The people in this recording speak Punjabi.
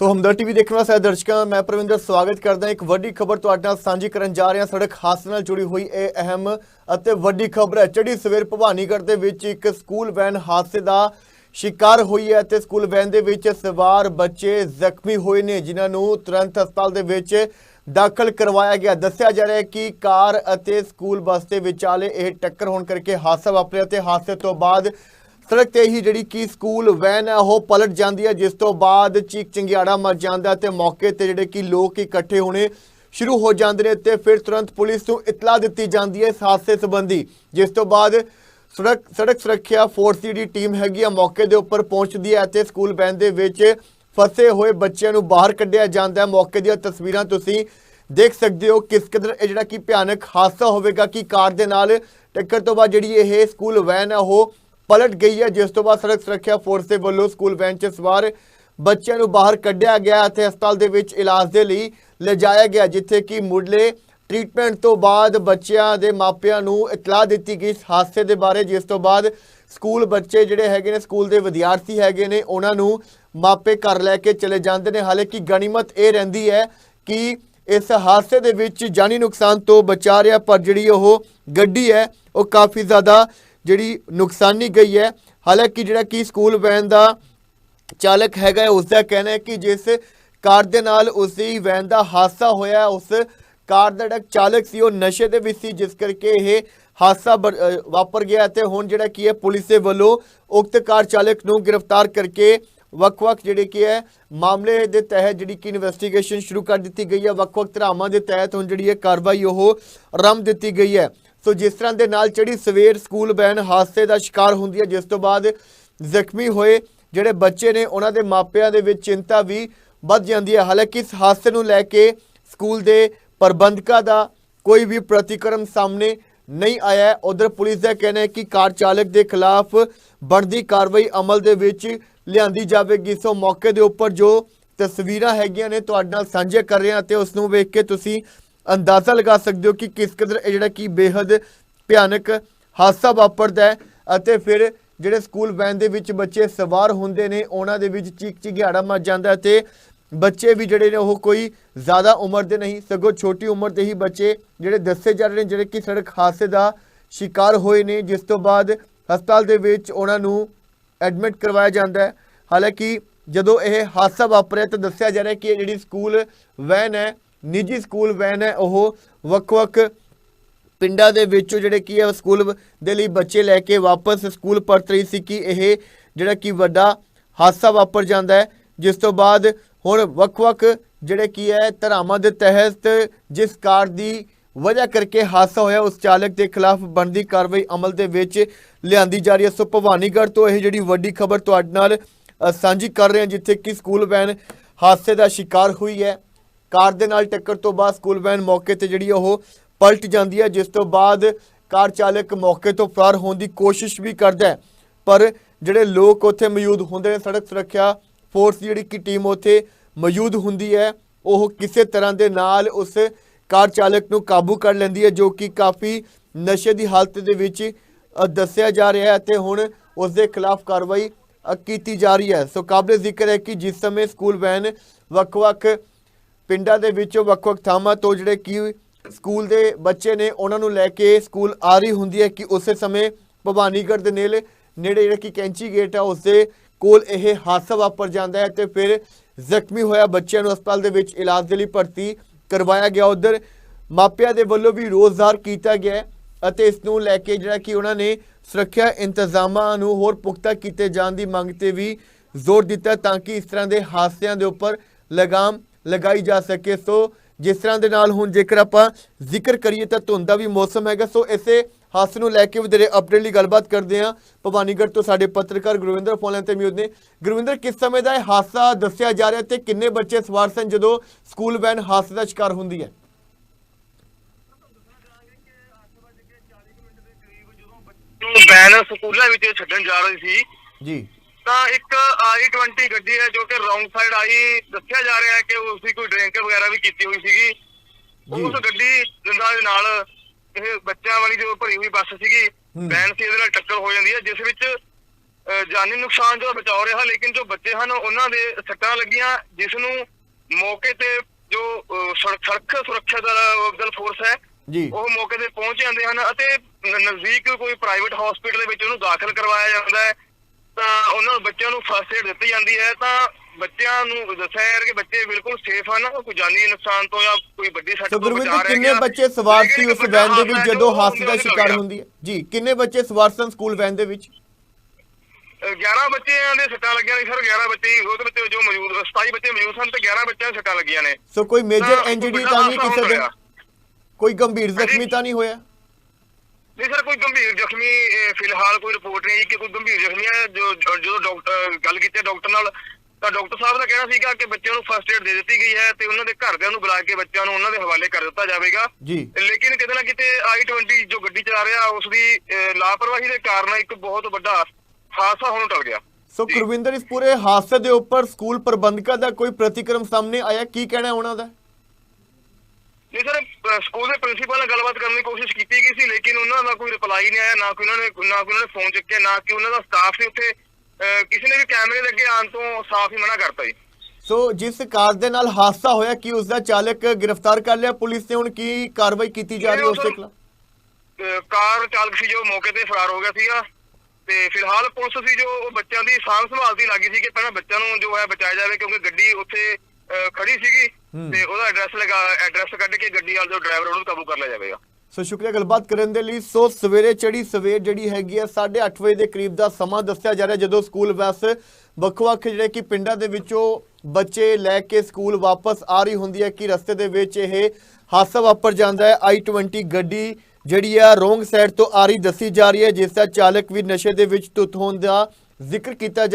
ਸੋ ਹਮਦਰ ਟੀਵੀ ਦੇਖਣ ਵਾਲੇ ਸਾਰੇ ਦਰਸ਼ਕਾਂ, ਮੈਂ ਪ੍ਰਵਿੰਦਰ, ਸਵਾਗਤ ਕਰਦਾ ਇੱਕ ਵੱਡੀ ਖਬਰ ਤੁਹਾਡੇ ਨਾਲ ਸਾਂਝੀ ਕਰਨ ਜਾ ਰਿਹਾ। ਸੜਕ ਹਾਦਸੇ ਨਾਲ ਜੁੜੀ ਹੋਈ ਇਹ ਅਹਿਮ ਅਤੇ ਵੱਡੀ ਖਬਰ ਹੈ। ਚੜੀ ਸਵੇਰ ਭਵਾਨੀਗੜ੍ਹ ਦੇ ਵਿੱਚ ਇੱਕ ਸਕੂਲ ਵੈਨ ਹਾਦਸੇ ਦਾ ਸ਼ਿਕਾਰ ਹੋਈ ਹੈ ਤੇ ਸਕੂਲ ਵੈਨ ਦੇ ਵਿੱਚ ਸਵਾਰ ਬੱਚੇ ਜ਼ਖਮੀ ਹੋਏ ਨੇ, ਜਿਨ੍ਹਾਂ ਨੂੰ ਤੁਰੰਤ ਹਸਪਤਾਲ ਦੇ ਵਿੱਚ ਦਾਖਲ ਕਰਵਾਇਆ ਗਿਆ। ਦੱਸਿਆ ਜਾ ਰਿਹਾ ਹੈ ਕਿ ਕਾਰ ਅਤੇ ਸਕੂਲ ਬੱਸ ਦੇ ਵਿਚਾਲੇ ਇਹ ਟੱਕਰ ਹੋਣ ਕਰਕੇ ਹਾਦਸਾ ਵਾਪਰਿਆ ਤੇ ਹਾਦਸੇ ਤੋਂ ਬਾਅਦ ਸੜਕ ਤੇ ਹੀ ਜਿਹੜੀ ਕਿ ਸਕੂਲ ਵੈਨ ਹੈ, ਉਹ ਪਲਟ ਜਾਂਦੀ ਹੈ, ਜਿਸ ਤੋਂ ਬਾਅਦ ਚੀਕ ਚੰਗਿਆੜਾ ਮਰ ਜਾਂਦਾ ਹੈ ਤੇ ਮੌਕੇ ਤੇ ਜਿਹੜੇ ਕਿ ਲੋਕ ਇਕੱਠੇ ਹੋਣੇ ਸ਼ੁਰੂ ਹੋ ਜਾਂਦੇ ਨੇ ਤੇ ਫਿਰ ਤੁਰੰਤ ਪੁਲਿਸ ਨੂੰ ਇਤਲਾਹ ਦਿੱਤੀ ਜਾਂਦੀ ਹੈ ਇਸ ਹਾਦਸੇ ਸੰਬੰਧੀ, ਜਿਸ ਤੋਂ ਬਾਅਦ ਸੜਕ ਸੜਕ ਸੁਰੱਖਿਆ ਫੋਰਸ ਦੀ ਜਿਹੜੀ ਟੀਮ ਹੈਗੀ ਆ, ਮੌਕੇ ਦੇ ਉੱਪਰ ਪਹੁੰਚਦੀ ਹੈ ਤੇ ਸਕੂਲ ਵੈਨ ਦੇ ਵਿੱਚ ਫਸੇ ਹੋਏ ਬੱਚਿਆਂ ਨੂੰ ਬਾਹਰ ਕੱਢਿਆ ਜਾਂਦਾ ਹੈ। ਮੌਕੇ ਦੀਆਂ ਤਸਵੀਰਾਂ ਤੁਸੀਂ ਦੇਖ ਸਕਦੇ ਹੋ ਕਿਸ ਕਦਰ ਇਹ ਜਿਹੜਾ ਕਿ ਭਿਆਨਕ ਹਾਦਸਾ ਹੋਵੇਗਾ, ਕਿ ਕਾਰ ਦੇ ਨਾਲ ਟੱਕਰ ਤੋਂ ਬਾਅਦ ਜਿਹੜੀ ਇਹ ਸਕੂਲ ਵੈਨ ਹੈ, ਉਹ ਪਲਟ ਗਈ ਹੈ, ਜਿਸ ਤੋਂ ਬਾਅਦ ਸੜਕ ਸੁਰੱਖਿਆ ਫੋਰਸ ਦੇ ਵੱਲੋਂ ਸਕੂਲ ਵੈਨ 'ਚ ਸਵਾਰ ਬੱਚਿਆਂ ਨੂੰ ਬਾਹਰ ਕੱਢਿਆ ਗਿਆ ਅਤੇ ਹਸਪਤਾਲ ਦੇ ਵਿੱਚ ਇਲਾਜ ਦੇ ਲਈ ਲਿਜਾਇਆ ਗਿਆ, ਜਿੱਥੇ ਕਿ ਮੁੱਢਲੇ ਟ੍ਰੀਟਮੈਂਟ ਤੋਂ ਬਾਅਦ ਬੱਚਿਆਂ ਦੇ ਮਾਪਿਆਂ ਨੂੰ ਇਤਲਾਹ ਦਿੱਤੀ ਗਈ ਇਸ ਹਾਦਸੇ ਦੇ ਬਾਰੇ, ਜਿਸ ਤੋਂ ਬਾਅਦ ਸਕੂਲ ਬੱਚੇ ਜਿਹੜੇ ਹੈਗੇ ਨੇ, ਸਕੂਲ ਦੇ ਵਿਦਿਆਰਥੀ ਹੈਗੇ ਨੇ, ਉਹਨਾਂ ਨੂੰ ਮਾਪੇ ਘਰ ਲੈ ਕੇ ਚਲੇ ਜਾਂਦੇ ਨੇ। ਹਾਲਾਂਕਿ ਗਣੀਮਤ ਇਹ ਰਹਿੰਦੀ ਹੈ ਕਿ ਇਸ ਹਾਦਸੇ ਦੇ ਵਿੱਚ ਜਾਨੀ ਨੁਕਸਾਨ ਤੋਂ ਬਚਾ ਰਿਹਾ, ਪਰ ਜਿਹੜੀ ਉਹ ਗੱਡੀ ਹੈ, ਉਹ ਕਾਫੀ ਜ਼ਿਆਦਾ ਜਿਹੜੀ ਨੁਕਸਾਨੀ ਗਈ ਹੈ। ਹਾਲਾਂਕਿ ਜਿਹੜਾ ਕਿ ਸਕੂਲ ਵੈਨ ਦਾ ਚਾਲਕ ਹੈਗਾ ਹੈ, ਉਸ ਦਾ ਕਹਿਣਾ ਹੈ ਕਿ ਜਿਸ ਕਾਰ ਦੇ ਨਾਲ ਉਸ ਦੀ ਵੈਨ ਦਾ ਹਾਦਸਾ ਹੋਇਆ ਉਸ ਕਾਰ ਦਾ ਜਿਹੜਾ ਚਾਲਕ ਸੀ ਉਹ ਨਸ਼ੇ ਦੇ ਵਿੱਚ ਸੀ ਜਿਸ ਕਰਕੇ ਇਹ ਹਾਦਸਾ ਬ- ਵਾਪਰ ਗਿਆ ਤੇ ਹੁਣ ਜਿਹੜਾ ਕੀ ਹੈ ਪੁਲਿਸ ਦੇ ਵੱਲੋਂ ਉਕਤ ਕਾਰ ਚਾਲਕ ਨੂੰ ਗ੍ਰਿਫਤਾਰ ਕਰਕੇ ਵੱਖ-ਵੱਖ ਜਿਹੜੇ ਕੀ ਹੈ ਮਾਮਲੇ ਦੇ ਤਹਿਤ ਜਿਹੜੀ ਕਿ ਇਨਵੈਸਟੀਗੇਸ਼ਨ ਸ਼ੁਰੂ ਕਰ ਦਿੱਤੀ ਗਈ ਹੈ। ਵੱਖ-ਵੱਖ ਧਰਾਵਾਂ ਦੇ ਤਹਿਤ ਹੁਣ ਜਿਹੜੀ ਹੈ ਕਾਰਵਾਈ ਉਹ ਆਰੰਭ ਦਿੱਤੀ ਗਈ ਹੈ। ਸੋ ਜਿਸ ਤਰ੍ਹਾਂ ਦੇ ਨਾਲ ਚੜੀ ਸਵੇਰ ਸਕੂਲ ਵੈਨ ਹਾਦਸੇ ਦਾ ਸ਼ਿਕਾਰ ਹੁੰਦੀ ਹੈ, ਜਿਸ ਤੋਂ ਬਾਅਦ ਜ਼ਖਮੀ ਹੋਏ ਜਿਹੜੇ ਬੱਚੇ ਨੇ, ਉਹਨਾਂ ਦੇ ਮਾਪਿਆਂ ਦੇ ਵਿੱਚ ਚਿੰਤਾ ਵੀ ਵੱਧ ਜਾਂਦੀ ਹੈ। ਹਾਲਾਂਕਿ ਇਸ ਹਾਦਸੇ ਨੂੰ ਲੈ ਕੇ ਸਕੂਲ ਦੇ ਪ੍ਰਬੰਧਕਾਂ ਦਾ ਕੋਈ ਵੀ ਪ੍ਰਤੀਕਰਮ ਸਾਹਮਣੇ ਨਹੀਂ ਆਇਆ ਹੈ। ਉਧਰ ਪੁਲਿਸ ਦਾ ਕਹਿਣਾ ਹੈ ਕਿ ਕਾਰ ਚਾਲਕ ਦੇ ਖਿਲਾਫ ਬਣਦੀ ਕਾਰਵਾਈ ਅਮਲ ਦੇ ਵਿੱਚ ਲਿਆਂਦੀ ਜਾਵੇਗੀ। ਸੋ ਮੌਕੇ ਦੇ ਉੱਪਰ ਜੋ ਤਸਵੀਰਾਂ ਹੈਗੀਆਂ ਨੇ, ਤੁਹਾਡੇ ਨਾਲ ਸਾਂਝੇ ਕਰ ਰਹੇ ਹਾਂ ਤੇ ਉਸ ਨੂੰ ਵੇਖ ਕੇ ਤੁਸੀਂ ਅੰਦਾਜ਼ਾ ਲਗਾ ਸਕਦੇ ਹੋ ਕਿ ਕਿਸ ਕਦਰ ਇਹ ਜਿਹੜਾ ਕਿ ਬੇਹੱਦ ਭਿਆਨਕ ਹਾਦਸਾ ਵਾਪਰਦਾ ਹੈ ਅਤੇ ਫਿਰ ਜਿਹੜੇ ਸਕੂਲ ਵੈਨ ਦੇ ਵਿੱਚ ਬੱਚੇ ਸਵਾਰ ਹੁੰਦੇ ਨੇ, ਉਹਨਾਂ ਦੇ ਵਿੱਚ ਚੀਕ ਚਿਹਾੜਾ ਮਚ ਜਾਂਦਾ ਹੈ ਤੇ ਬੱਚੇ ਵੀ ਜਿਹੜੇ ਨੇ ਉਹ ਕੋਈ ਜ਼ਿਆਦਾ ਉਮਰ ਦੇ ਨਹੀਂ, ਸਗੋਂ ਛੋਟੀ ਉਮਰ ਦੇ ਹੀ ਬੱਚੇ ਜਿਹੜੇ ਦੱਸੇ ਜਾ ਰਹੇ ਨੇ, ਜਿਹੜੇ ਕਿ ਸੜਕ ਹਾਦਸੇ ਦਾ ਸ਼ਿਕਾਰ ਹੋਏ ਨੇ, ਜਿਸ ਤੋਂ ਬਾਅਦ ਹਸਪਤਾਲ ਦੇ ਵਿੱਚ ਉਹਨਾਂ ਨੂੰ ਐਡਮਿਟ ਕਰਵਾਇਆ ਜਾਂਦਾ ਹੈ। ਹਾਲਾਂਕਿ ਜਦੋਂ ਇਹ ਹਾਦਸਾ ਵਾਪਰਿਆ ਤਾਂ ਦੱਸਿਆ ਜਾ ਰਿਹਾ ਕਿ ਇਹ ਜਿਹੜੀ ਸਕੂਲ ਵੈਨ ਹੈ ਨਿੱਜੀ ਸਕੂਲ ਵੈਨ ਹੈ, ਉਹ ਵੱਖ-ਵੱਖ ਪਿੰਡਾਂ ਦੇ ਵਿੱਚੋਂ ਜਿਹੜੇ ਕੀ ਹੈ ਸਕੂਲ ਦੇ ਲਈ ਬੱਚੇ ਲੈ ਕੇ ਵਾਪਸ ਸਕੂਲ ਪਰਤ ਰਹੀ ਸੀ ਕਿ ਇਹ ਜਿਹੜਾ ਕੀ ਵੱਡਾ ਹਾਦਸਾ ਵਾਪਰ ਜਾਂਦਾ ਹੈ, ਜਿਸ ਤੋਂ ਬਾਅਦ ਹੁਣ ਵੱਖ-ਵੱਖ ਜਿਹੜੇ ਕੀ ਹੈ, ਧਰਾਵਾਂ ਦੇ ਤਹਿਤ ਜਿਸ ਕਾਰ ਦੀ ਵਜ੍ਹਾ ਕਰਕੇ ਹਾਦਸਾ ਹੋਇਆ, ਉਸ ਚਾਲਕ ਦੇ ਖਿਲਾਫ ਬਣਦੀ ਕਾਰਵਾਈ ਅਮਲ ਦੇ ਵਿੱਚ ਲਿਆਂਦੀ ਜਾ ਰਹੀ ਹੈ। ਸੋ ਭਵਾਨੀਗੜ੍ਹ ਤੋਂ ਇਹ ਜਿਹੜੀ ਵੱਡੀ ਖਬਰ ਤੁਹਾਡੇ ਨਾਲ ਸਾਂਝੀ ਕਰ ਰਹੇ ਹਾਂ, ਜਿੱਥੇ ਕਿ ਸਕੂਲ ਵੈਨ ਹਾਦਸੇ ਦਾ ਸ਼ਿਕਾਰ ਹੋਈ ਹੈ। ਕਾਰ ਦੇ ਨਾਲ ਟੱਕਰ ਤੋਂ ਬਾਅਦ ਸਕੂਲ ਵੈਨ ਮੌਕੇ ਤੇ ਜਿਹੜੀ ਉਹ ਪਲਟ ਜਾਂਦੀ ਹੈ, ਜਿਸ ਤੋਂ ਬਾਅਦ ਕਾਰ ਚਾਲਕ ਮੌਕੇ ਤੋਂ ਫਰਾਰ ਹੋਣ ਦੀ ਕੋਸ਼ਿਸ਼ ਵੀ ਕਰਦਾ ਪਰ ਜਿਹੜੇ ਲੋਕ ਉੱਥੇ ਮੌਜੂਦ ਹੁੰਦੇ ਨੇ, ਸੜਕ ਸੁਰੱਖਿਆ ਫੋਰਸ ਦੀ ਜਿਹੜੀ ਕਿ ਟੀਮ ਉੱਥੇ ਮੌਜੂਦ ਹੁੰਦੀ ਹੈ, ਉਹ ਕਿਸੇ ਤਰ੍ਹਾਂ ਦੇ ਨਾਲ ਉਸ ਕਾਰ ਚਾਲਕ ਨੂੰ ਕਾਬੂ ਕਰ ਲੈਂਦੀ ਹੈ, ਜੋ ਕਿ ਕਾਫੀ ਨਸ਼ੇ ਦੀ ਹਾਲਤ ਦੇ ਵਿੱਚ ਦੱਸਿਆ ਜਾ ਰਿਹਾ ਹੈ ਤੇ ਹੁਣ ਉਸ ਦੇ ਖਿਲਾਫ ਕਾਰਵਾਈ ਕੀਤੀ ਜਾ ਰਹੀ ਹੈ। ਸੋ ਕਾਬਲੇ ਜ਼ਿਕਰ ਹੈ ਕਿ ਜਿਸ ਸਮੇਂ ਸਕੂਲ ਵੈਨ ਵੱਖ-ਵੱਖ ਪਿੰਡਾਂ ਦੇ ਵਿੱਚੋਂ ਵੱਖ-ਵੱਖ ਥਾਵਾਂ ਤੋਂ ਜਿਹੜੇ ਕਿ ਸਕੂਲ ਦੇ ਬੱਚੇ ਨੇ, ਉਹਨਾਂ ਨੂੰ ਲੈ ਕੇ ਸਕੂਲ ਆ ਰਹੀ ਹੁੰਦੀ ਹੈ ਕਿ ਉਸੇ ਸਮੇਂ ਭਵਾਨੀਗੜ੍ਹ ਦੇ ਨੇੜੇ ਨੇੜੇ ਜਿਹੜਾ ਕਿ ਕੈਂਚੀ ਗੇਟ ਹੈ ਉਸ ਦੇ ਕੋਲ ਇਹ ਹਾਦਸਾ ਵਾਪਰ ਜਾਂਦਾ ਹੈ ਤੇ ਫਿਰ ਜ਼ਖਮੀ ਹੋਇਆ ਬੱਚਿਆਂ ਨੂੰ ਹਸਪਤਾਲ ਦੇ ਵਿੱਚ ਇਲਾਜ ਦੇ ਲਈ ਭਰਤੀ ਕਰਵਾਇਆ ਗਿਆ। ਉਧਰ ਮਾਪਿਆਂ ਦੇ ਵੱਲੋਂ ਵੀ ਰੋਜ਼ਗਾਰ ਕੀਤਾ ਗਿਆ ਅਤੇ ਇਸ ਨੂੰ ਲੈ ਕੇ ਜਿਹੜਾ ਕਿ ਉਹਨਾਂ ਨੇ ਸੁਰੱਖਿਆ ਇੰਤਜ਼ਾਮਾਂ ਨੂੰ ਹੋਰ ਪੁਖਤਾ ਕੀਤੇ ਜਾਣ ਦੀ ਮੰਗ ਤੇ ਵੀ ਜ਼ੋਰ ਦਿੱਤਾ ਤਾਂ ਕਿ ਇਸ ਤਰ੍ਹਾਂ ਦੇ ਹਾਦਸਿਆਂ ਦੇ ਉੱਪਰ ਲਗਾਮ ਲਗਾਈ ਜਾ ਸਕੇ। ਸੋ ਜਿਸ ਤਰ੍ਹਾਂ ਦੇ ਨਾਲ ਹੁਣ ਜੇਕਰ ਆਪਾਂ ਜ਼ਿਕਰ ਕਰੀਏ ਤਾਂ ਧੁੰਦ ਦਾ ਵੀ ਮੌਸਮ ਹੈਗਾ। ਸੋ ਇਸੇ ਹਾਦਸੇ ਨੂੰ ਲੈ ਕੇ ਵਧੇਰੇ ਅਪਡੇਟ ਲਈ ਗੱਲਬਾਤ ਕਰਦੇ ਹਾਂ। ਭਵਾਨੀਗੜ੍ਹ ਤੋਂ ਸਾਡੇ ਪੱਤਰਕਾਰ ਗੁਰਵਿੰਦਰ ਫੋਨ ਤੇ ਮਿਊਦ ਨੇ। ਗੁਰਵਿੰਦਰ ਕਿਸ ਸਮੇਂ ਦਾ ਇਹ ਹਾਦਸਾ ਦੱਸਿਆ ਜਾ ਰਿਹਾ ਤੇ ਕਿੰਨੇ ਬੱਚੇ ਸਵਾਰ ਸਨ ਜਦੋਂ ਸਕੂਲ ਵੈਨ ਹਾਦਸੇ ਦਾ ਸ਼ਿਕਾਰ ਹੁੰਦੀ ਹੈ? ਵੈਨ ਸਕੂਲਾਂ ਵਿੱਚ ਛੱਡਣ ਜਾ ਰਹੀ ਸੀ ਜੀ। ਤਾਂ ਇੱਕ i20 ਗੱਡੀ ਹੈ ਜੋ ਕਿ ਰੌਂਗ ਸਾਈਡ ਆਈ ਦੱਸਿਆ ਜਾ ਰਿਹਾ ਹੈ ਕਿ ਉਸ ਦੀ ਕੋਈ ਡਰਿੰਕ ਵਗੈਰਾ ਵੀ ਕੀਤੀ ਹੋਈ ਸੀਗੀ ਜੀ। ਉਸ ਗੱਡੀ ਦਾ ਦੇ ਨਾਲ ਇਹ ਬੱਚਿਆਂ ਵਾਲੀ ਜੋ ਭਰੀ ਹੋਈ ਬੱਸ ਸੀਗੀ। ਵੈਨ ਸੀ ਇਹਦੇ ਨਾਲ ਟੱਕਰ ਹੋ ਜਾਂਦੀ ਹੈ ਜਿਸ ਵਿੱਚ ਜਾਨੀ ਨੁਕਸਾਨ ਤੋਂ ਬਚਾਓ ਰਿਹਾ ਲੇਕਿਨ ਜੋ ਬੱਚੇ ਹਨ ਉਹਨਾਂ ਦੇ ਸੱਟਾਂ ਲੱਗੀਆਂ ਜਿਸ ਨੂੰ ਮੌਕੇ ਤੇ ਜੋ ਸੜਕ ਸੁਰੱਖਿਆ ਦਲ ਫੋਰਸ ਹੈ ਜੀ ਉਹ ਮੌਕੇ ਤੇ ਪਹੁੰਚ ਜਾਂਦੇ ਹਨ ਅਤੇ ਨਜ਼ਦੀਕ ਕੋਈ ਪ੍ਰਾਈਵੇਟ ਹਸਪੀਟਲ ਦੇ ਵਿੱਚ ਉਹਨੂੰ ਦਾਖਲ ਕਰਵਾਇਆ ਜਾਂਦਾ ਹੈ ਤਾਂ ਉਹਨਾਂ ਨੂੰ ਬੱਚਿਆਂ ਨੂੰ ਫਸਟ ਏਡ ਦਿੱਤੀ ਜਾਂਦੀ ਹੈ ਤਾਂ ਬੱਚਿਆਂ ਨੂੰ ਦੱਸਿਆ ਰਿਹਾ ਕਿ ਬੱਚੇ ਬਿਲਕੁਲ ਸੇਫ ਹਨ ਕੋਈ ਜਾਨੀ ਨੁਕਸਾਨ ਤੋਂ ਜਾਂ ਕੋਈ ਵੱਡੀ ਸੱਟ ਤੋਂ ਬਚਾ ਰਿਹਾ ਕਿੰਨੇ। ਬੱਚੇ ਸਵਾਰ ਸੀ ਉਸ ਵੈਨ ਦੇ ਵਿੱਚ ਜਦੋਂ ਹਾਦਸੇ ਦਾ ਸ਼ਿਕਾਰ। ਹੁੰਦੀ ਹੈ ਜੀ ਕਿੰਨੇ ਬੱਚੇ ਸਵਾਰ ਸਨ ਸਕੂਲ ਵੈਨ ਦੇ ਵਿੱਚ ਅਹ 11 ਬੱਚਿਆਂ ਦੇ ਸੱਟਾਂ ਲੱਗੀਆਂ ਨੇ ਸਰ 11 ਬੱਚੇ ਹੀ, ਉਹਦੇ ਵਿੱਚ ਜੋ ਮੌਜੂਦ 27 ਬੱਚੇ ਮੌਜੂਦ ਸਨ ਤੇ 11 ਬੱਚਿਆਂ ਦੇ ਸੱਟਾਂ ਲੱਗੀਆਂ ਨੇ ਸੋ ਕੋਈ ਮੇਜਰ ਇੰਜਰੀ ਤਾਂ ਨਹੀਂ ਕਿਸੇ ਦੇ। ਕੋਈ ਗੰਭੀਰ ਜ਼ਖਮੀ। ਤਾਂ ਨਹੀਂ ਹੋਇਆ ਨਹੀਂ ਸਰ ਕੋਈ ਗੰਭੀਰ ਜ਼ਖਮੀ ਫਿਲਹਾਲ ਕੋਈ ਰਿਪੋਰਟ ਨਹੀਂ ਕਿ ਕੋਈ ਗੰਭੀਰ ਜ਼ਖਮੀ ਹੈ ਜੋ ਜਦੋਂ ਡਾਕਟਰ ਗੱਲ ਕੀਤੀ ਡਾਕਟਰ ਨਾਲ ਤਾਂ ਡਾਕਟਰ ਸਾਹਿਬ ਦਾ ਕਹਿਣਾ ਸੀਗਾ ਕਿ ਬੱਚਿਆਂ ਨੂੰ ਫਸਟ ਏਡ ਦੇ ਦਿੱਤੀ ਗਈ ਹੈ ਤੇ ਉਹਨਾਂ ਦੇ ਘਰਦਿਆਂ ਨੂੰ ਬੁਲਾ ਕੇ ਬੱਚਿਆਂ ਨੂੰ ਉਹਨਾਂ ਦੇ ਹਵਾਲੇ ਕਰ ਦਿੱਤਾ ਜਾਵੇਗਾ। ਜੀ। ਲੇਕਿਨ ਕਿਤੇ ਨਾ ਕਿਤੇ i20 ਜੋ ਗੱਡੀ ਚਲਾ ਰਿਹਾ ਉਸ ਦੀ ਲਾਪਰਵਾਹੀ ਦੇ ਕਾਰਨ ਇੱਕ ਬਹੁਤ ਵੱਡਾ ਹਾਦਸਾ ਹੋਣ ਟਲ ਗਿਆ। ਸੋ ਜੀ। ਗੁਰਵਿੰਦਰ ਇਸ ਪੂਰੇ ਹਾਦਸੇ ਦੇ ਉੱਪਰ ਸਕੂਲ ਪ੍ਰਬੰਧਕਾਂ ਦਾ ਕੋਈ ਪ੍ਰਤੀਕਰਮ ਸਾਹਮਣੇ ਆਇਆ? ਕੀ ਕਹਿਣਾ ਉਹਨਾਂ ਦਾ? ਨਹੀਂ ਸਰ ਸਕੂਲ ਦੇ ਪ੍ਰਿੰਸੀਪਲ ਨਾਲ ਗੱਲਬਾਤ ਕਰਨ ਦੀ ਕੋਸ਼ਿਸ਼ ਕੀਤੀ ਗਈ ਸੀ ਲੇਕਿਨ ਉਹਨਾਂ ਦਾ ਕੋਈ ਰਿਪਲਾਈ ਨਹੀਂ ਆਇਆ ਨਾ ਕੋਈ ਉਹਨਾਂ ਨੇ ਨਾ ਕੋਈ ਉਹਨਾਂ ਨੇ ਫੋਨ ਚੁੱਕਿਆ ਨਾ ਕਿ ਉਹਨਾਂ ਦਾ ਸਟਾਫ ਸੀ ਉੱਥੇ ਕਿਸੇ ਨੇ ਵੀ ਕੈਮਰੇ ਅੱਗੇ ਆਉਣ ਤੋਂ ਸਾਫ਼ ਹੀ ਮਨਾ ਕਰਤਾ ਜੀ। ਸੋ ਜਿਸ ਕਾਰ ਦੇ ਨਾਲ ਹਾਦਸਾ ਹੋਇਆ ਕੀ ਉਸ ਦਾ ਚਾਲਕ ਗ੍ਰਿਫਤਾਰ ਕਰ ਲਿਆ? ਪੁਲਿਸ ਨੇ ਹੁਣ ਕੀ ਕਾਰਵਾਈ ਕੀਤੀ ਜਾ ਰਹੀ ਹੈ ਉਸ ਦੇ ਖਿਲਾਫ? ਕਾਰ ਚਾਲਕ ਸੀ ਜੋ ਮੌਕੇ ਤੇ ਫਰਾਰ ਹੋ ਗਿਆ ਸੀਗਾ ਤੇ ਫਿਲਹਾਲ ਪੁਲਿਸ ਸੀ ਜੋ ਉਹ ਬੱਚਿਆਂ ਦੀ ਸਾਂਭ ਸੰਭਾਲ ਦੀ ਲੱਗੀ ਸੀ ਕਿ ਪਹਿਲਾਂ ਬੱਚਿਆਂ ਨੂੰ ਜੋ ਹੈ ਬਚਾਇਆ ਜਾਵੇ ਕਿਉਂਕਿ ਗੱਡੀ ਉੱਥੇ ਖੜੀ ਸੀਗੀ। ਹੂੰ। ਤੇ ਉਹਦਾ ਐਡਰੈਸ ਲਗਾ ਐਡਰੈਸ ਕੱਢ ਕੇ ਗੱਡੀ ਵਾਲਾ ਜੋ ਡਰਾਈਵਰ ਉਹਨੂੰ ਕਾਬੂ ਕਰ ਲਿਆ ਜਾਵੇਗਾ। ਸੋ ਸ਼ੁਕਰੀਆ ਗੱਲਬਾਤ ਕਰਨ ਦੇ ਲਈ। ਸੋ ਸਵੇਰੇ ਚੜੀ ਸਵੇਰ ਜਿਹੜੀ ਹੈਗੀ ਹੈ 8:30 ਵਜੇ ਦੇ ਕਰੀਬ ਦਾ ਸਮਾਂ ਦੱਸਿਆ ਜਾ ਰਿਹਾ ਜਦੋਂ ਸਕੂਲ ਬੱਸ ਵੱਖ-ਵੱਖ ਜਿਹੜੇ ਕਿ ਪਿੰਡਾਂ ਦੇ ਵਿੱਚੋਂ ਬੱਚੇ ਲੈ ਕੇ ਸਕੂਲ ਵਾਪਸ ਆ ਰਹੀ ਹੁੰਦੀ ਹੈ ਕਿ ਰਸਤੇ ਦੇ ਵਿੱਚ ਇਹ ਹਾਦਸਾ ਵਾਪਰ ਜਾਂਦਾ ਹੈ। i20 ਗੱਡੀ ਜਿਹੜੀ ਆ ਰੋਂਗ ਸਾਈਡ ਤੋਂ ਆ ਰਹੀ ਦੱਸੀ ਜਾ ਰਹੀ ਹੈ ਜਿਸ ਦਾ ਚਾਲਕ ਵੀ ਨਸ਼ੇ ਦੇ ਵਿੱਚ ਧੁੱਤ ਹੋਣ ਦਾ ਜ਼ਿਕਰ ਕੀਤਾ